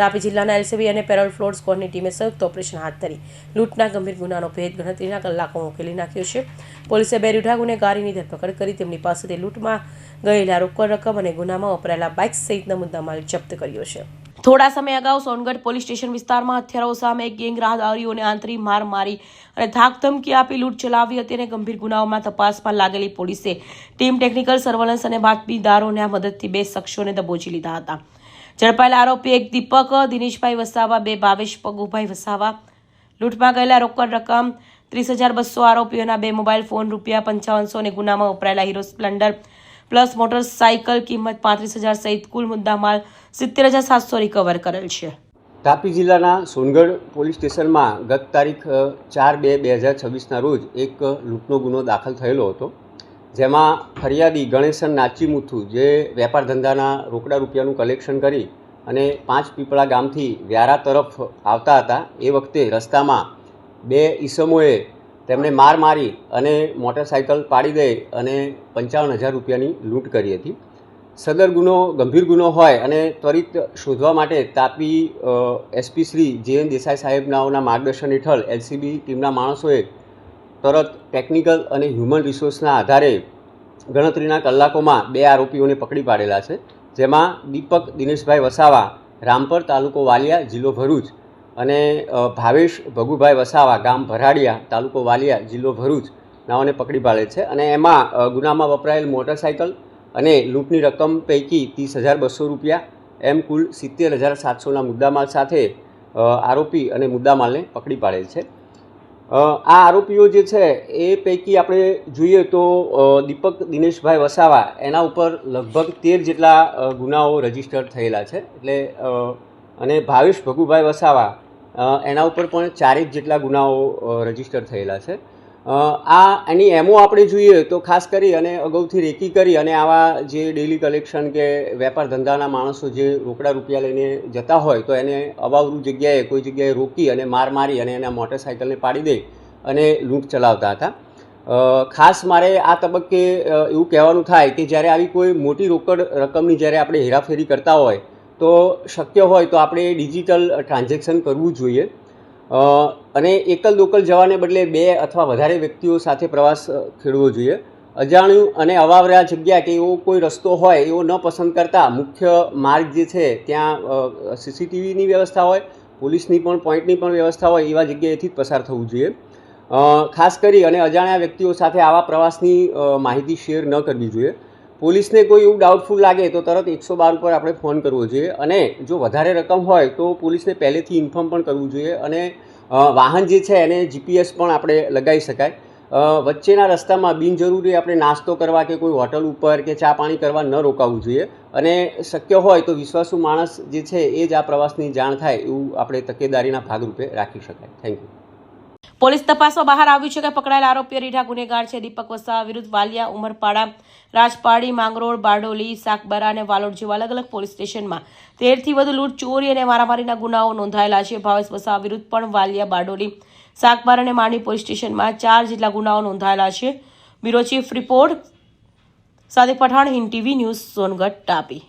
તાપી જિલ્લાના એલસીબી અને parole floor સ્કોડની ટીમે સંયુક્ત ઓપરેશન હાથ ધરી. લૂંટના ગંભીર ગુનાનો ભેદ ગણતરીના કલાકોમાં ઉકેલી નાખ્યો છે. પોલીસે બે રૂઢા ગુનેગારીની ધરપકડ કરી તેમની પાસેથી લૂંટમાં ગયેલા રોકડ રકમ અને ગુનામાં વપરાયેલા બાઇક સહિતના મુદ્દામાલ જપ્ત કર્યો છે. થોડા સમય અગાઉ સોનગઢ પોલીસ સ્ટેશન વિસ્તારમાં હથિયારો સામે એક ગેંગ રાહદારીઓને આંતરી માર મારી અને ધાક ધમકી આપી લૂંટ ચલાવી હતી અને ગંભીર ગુનાઓમાં તપાસમાં લાગેલી પોલીસે ટીમ ટેકનિકલ સર્વેલન્સ અને બાતમીદારોના મદદથી બે શખ્સોને દબોચી લીધા હતા. ઝડપાયેલા આરોપી એક દીપક, દિનેશભાઈ વસાવા, બે ભાવેશ પગુભાઈ વસાવા. લૂંટમાં ગયેલા રોકડ રકમ ત્રીસ હજાર બસો આરોપીઓના બે મોબાઈલ ફોન રૂપિયા પંચાવનસો અને ગુનામાં વપરાયેલા હીરો સ્પ્લેન્ડર પ્લસ મોટરસાઇકલ કિંમત પાંત્રીસ હજાર સહિત કુલ મુદ્દામાલ સિત્તેર હજાર સાતસો રિકવર કરેલ છે. તાપી જિલ્લાના સોનગઢ પોલીસ સ્ટેશનમાં ગત તારીખ ચાર બે બે હજાર છવ્વીસના રોજ એક લૂંટનો ગુનો દાખલ થયેલો હતો. જેમાં ફરિયાદી ગણેશન નાચીમુથુ જે વેપાર ધંધાના રોકડા રૂપિયાનું કલેક્શન કરી અને પાંચ પીપળા ગામથી વ્યારા તરફ આવતા હતા, એ વખતે રસ્તામાં બે ઈસમોએ તેમણે માર મારી અને મોટરસાઇકલ પાડી દઈ અને પંચાવન હજાર રૂપિયાની લૂંટ કરી હતી. સદર ગુનો, ગંભીર ગુનો હોય અને ત્વરિત શોધવા માટે તાપી એસપી શ્રી જે એન દેસાઈ સાહેબનાઓના માર્ગદર્શન હેઠળ એલસીબી ટીમના માણસોએ તરત ટેકનિકલ અને હ્યુમન રિસોર્સના આધારે ગણતરીના કલાકોમાં બે આરોપીઓને પકડી પાડેલા છે, જેમાં દીપક દિનેશભાઈ વસાવા, રામપર તાલુકો વાલિયા, જિલ્લો ભરૂચ અને ભાવેશ ભગુભાઈ વસાવા, ગામ ભરાડિયા, તાલુકો વાલિયા, જિલ્લો ભરૂચ નાઓને પકડી પાડે છે અને એમાં ગુનામાં વપરાયેલ મોટરસાઇકલ અને લૂંટની રકમ પૈકી ત્રીસ હજાર બસો રૂપિયા એમ કુલ સિત્તેર હજાર સાતસોના મુદ્દામાલ સાથે આરોપી અને મુદ્દામાલને પકડી પાડેલ છે. આ આરોપીઓ જે છે, એ પૈકી આપણે જોઈએ તો દીપક દિનેશભાઈ વસાવા, એના ઉપર લગભગ તેર જેટલા ગુનાઓ રજિસ્ટર થયેલા છે. એટલે અને ભાવેશ ભગુભાઈ વસાવા એના ઉપર પણ ચારેક જેટલા ગુનાઓ રજિસ્ટર થયેલા છે. આ એની એમો આપણે જોઈએ તો ખાસ કરી અને અગાઉથી રેકી કરી અને આવા જે ડેલી કલેક્શન કે વેપાર ધંધાના માણસો જે રોકડા રૂપિયા લઈને જતા હોય તો એને અવાવરૂ જગ્યાએ કોઈ જગ્યાએ રોકી અને માર મારી અને એના મોટરસાઇકલને પાડી દે અને લૂંટ ચલાવતા હતા. ખાસ મારે આ તબક્કે એવું કહેવાનું થાય કે જ્યારે આવી કોઈ મોટી રોકડ રકમની જ્યારે આપણે હેરાફેરી કરતા હોય તો શક્ય હોય તો આપણે ડિજિટલ ટ્રાન્ઝેક્શન કરવું જોઈએ. અને એકલ દોકલ જવાને બદલે બે અથવા વધારે વ્યક્તિઓ સાથે પ્રવાસ ખેડવો જોઈએ. અજાણ્યું અને અવાવરા જગ્યા કે એવો કોઈ રસ્તો હોય એવો ન પસંદ કરતા મુખ્ય માર્ગ જે છે ત્યાં સીસીટીવીની વ્યવસ્થા હોય, પોલીસની પણ, પોઈન્ટની પણ વ્યવસ્થા હોય એવા જગ્યાએથી જ પસાર થવું જોઈએ. ખાસ કરી અને અજાણ્યા વ્યક્તિઓ સાથે આવા પ્રવાસની માહિતી શેર ન કરવી જોઈએ. પોલીસને કોઈ એવું ડાઉટફુલ લાગે તો તરત એકસો બાર ઉપર આપણે ફોન કરવો જોઈએ અને જો વધારે રકમ હોય તો પોલીસને પહેલેથી ઇન્ફોર્મ પણ કરવું જોઈએ અને વાહન જે છે એને જીપીએસ પણ આપણે લગાવી શકાય. વચ્ચેના રસ્તામાં બિનજરૂરી આપણે નાસ્તો કરવા કે કોઈ હોટલ ઉપર કે ચા પાણી કરવા ન રોકાવવું જોઈએ. અને શક્ય હોય તો વિશ્વાસુ માણસ જે છે એ જ આ પ્રવાસની જાણ થાય એવું આપણે તકેદારીના ભાગરૂપે રાખી શકાય. થેન્ક યુ પોલીસ તપાસમાં બહાર આવ્યું છે કે પકડાયેલા આરોપીઓ રીઢા ગુનેગાર છે. દીપક વસાવા વિરુદ્ધ વાલિયા, ઉમરપાડા, રાજપાડી, માંગરોળ, બારડોલી, સાકબરા અને વાલોડ જેવા અલગ અલગ પોલીસ સ્ટેશનમાં તેરથી વધુ લૂંટ, ચોરી અને મારામારીના ગુનાઓ નોંધાયેલા છે. ભાવેશ વસાવા વિરુદ્ધ પણ વાલિયા, બારડોલી, સાકબાર અને માંડવી પોલીસ સ્ટેશનમાં ચાર જેટલા ગુનાઓ નોંધાયેલા છે. બ્યુરો ચીફ રિપોર્ટ સાથે પઠાણ, હિન્દ ટીવી ન્યૂઝ, સોનગઢ, તાપી.